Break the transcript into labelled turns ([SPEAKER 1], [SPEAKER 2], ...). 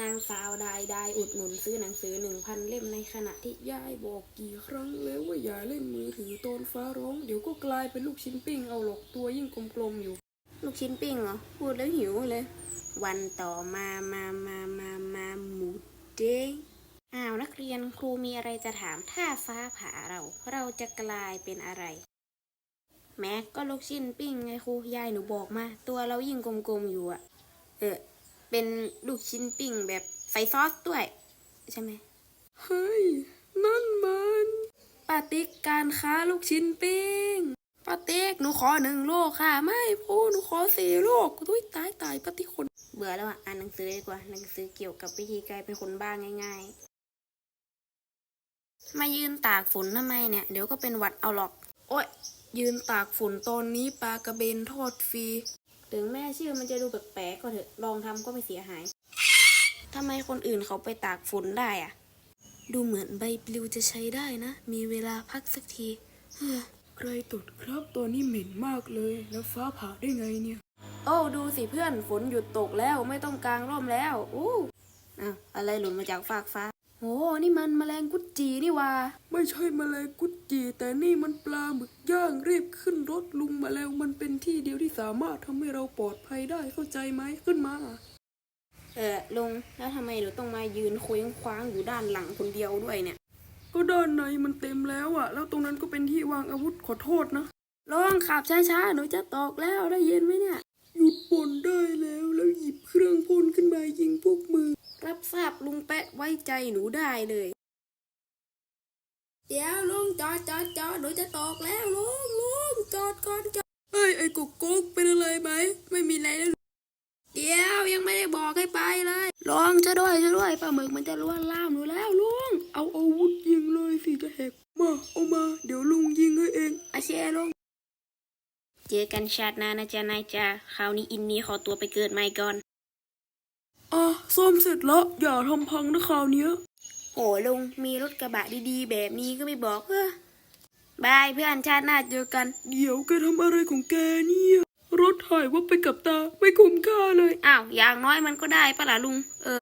[SPEAKER 1] นางสาวได้ได้อุดหนุนซื้อหนังสือหนึ่งพันเล่มในขณะที่ยายบอกกี่ครั้งแล้วว่าอย่าเล่นมือถือตอนฟ้าร้อง เดี๋ยวก็กลายเป็นลูกชิ้นปิ้งเอาหรอกตัวยิ่งกลมๆอยู่ ลูกชิ้นปิ้งเหรอ พูดแล้วหิวเลย วันต่อมามามามามาหมูเด้งอ้าวนักเรียนครูมีอะไรจะถามถ้าฟ้าผ่าเรา เราจะกลายเป็นอะไร แม็กก็ลูกชิ้นปิ้งไงครูยายหนูบอกมา ตัวเรายิ่งกลมๆอยู่อะเออ เป็นลูกชิ้นปิ้งแบบใส่ซอสด้วย ใช่ไหมเฮ้ย นั่นมันปาติ๊กการค้าลูกชิ้นปิ้งปาติ๊กหนูขอหนึ่งโลค่ะ ไม่พูหนูขอสี่โลกทุยตายตายปาติ๊กคนเบื่อแล้วอะอ่านหนังสือดีกว่าหนังสือเกี่ยวกับวิธีกลายเป็นคนบ้าง่ายๆ มายืนตากฝนทำไมเนี่ย เดี๋ยวก็เป็นหวัดเอาหรอก โอ๊ยยืนตากฝนตอนนี้ปลากระเบนทอดฟรี ถึงแม่ชื่อมันจะดูแปลกๆก็เถอะลองทำก็ไม่เสียหายทำไมคนอื่นเขาไปตากฝนได้อะดูเหมือนใบปลิวจะใช้ได้นะ มีเวลาพักสักทีเฮ้อใครตดครับตัวนี้เหม็นมากเลย แล้วฟ้าผ่าได้ไงเนี่ย โอ้ดูสิเพื่อนฝนหยุดตกแล้วไม่ต้องกางร่มแล้ว อู้อ้าวอะไรหล่นมาจากฟากฟ้า โอ้นี่มันแมลงกุดจีนี่วาไม่ใช่แมลงกุดจี แต่นี่มันปลาหมึกย่างรีบขึ้นรถลุงมาแล้วมันเป็นที่เดียวที่สามารถทำให้เราปลอดภัยได้เข้าใจไหมขึ้นมา เออลุงแล้วทำไมหนูต้องมายืนเคว้งคว้างอยู่ด้านหลังคนเดียวด้วยเนี่ย ก็ด้านในมันเต็มแล้วอะแล้วตรงนั้นก็เป็นที่วางอาวุธขอโทษนะลองขับช้าๆหนูจะตอกแล้วได้ยินไหมเนี่ยหยุดปนได้แล้วแล้วหยิบเครื่องพ่นขึ้นมายิงพวกมือ รับทราบลุงแปะไว้ใจหนูได้เลย เดี๋ยวลุงจอดจอดจอดหนูจะตกแล้วลุงลุงจอดก่อนจอดเอ้ยไอ้กุ๊กกุ๊กเป็นอะไรไหมไม่มีอะไรแล้วเดี๋ยวยังไม่ได้บอกให้ไปเลยลองจะด้วยจะด้วยปลาหมึกมันจะล้วนล่ามหนูแล้วลุงเอาอาวุธยิงเลยสิจะแหกมาเอามา เดี๋ยวลุงยิงให้เองอาเชลุงเจอกันชาติหน้านะจ๊ะนายจ้าคราวนี้อินนี้ขอตัวไปเกิดใหม่ก่อน ซ่อมเสร็จแล้ว อย่าทำพังนะคราวเนี้ยโอ้ลุงมีรถกระบะดีๆ แบบนี้ก็ไม่บอกเออบายเพื่อนชาติหน้าเจอกัน เดี๋ยวแกทำอะไรของแกเนี่ย รถหายว่าไปกับตาไม่คุ้มค่าเลย อ้าว อย่างน้อยมันก็ได้ปะล่ะลุง เออ